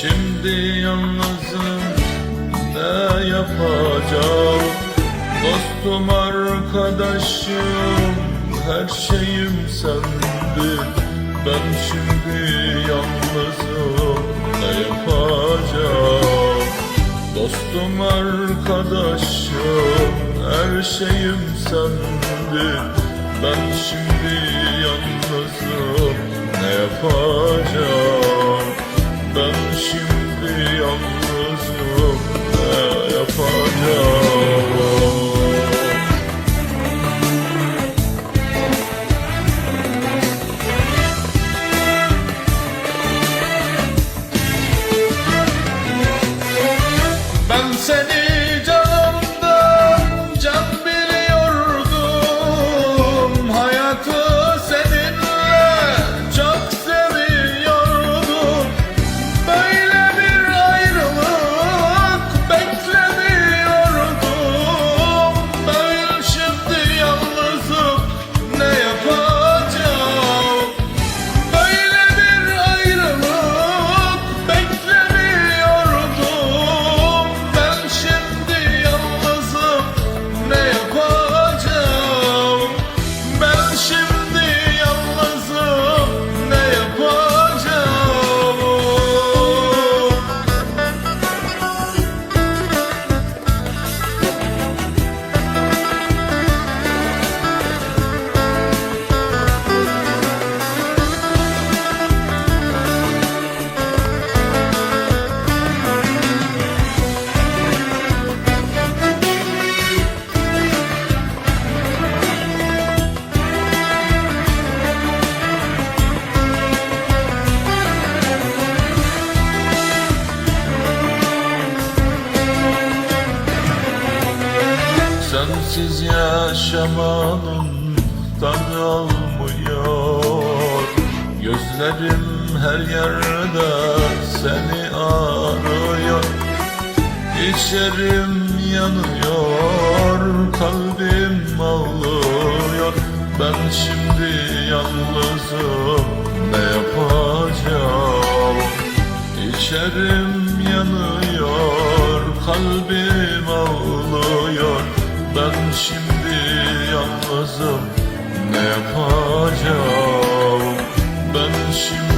şimdi yalnızım ne yapacağım? Dostum arkadaşım her şeyim sendin Ben şimdi yalnızım ne yapacağım? Dostum arkadaşım her şeyim sendin Ben şimdi yalnızım yapacağım Sensiz yaşamanın tadı almıyor Gözlerim her yerde seni arıyor. İçerim yanıyor, kalbim ağlıyor. Ben şimdi yalnızım, ne yapacağım? İçerim yanıyor, kalbim ağlıyor şimdi yalnızım, ne yapacağım? Ben şimdi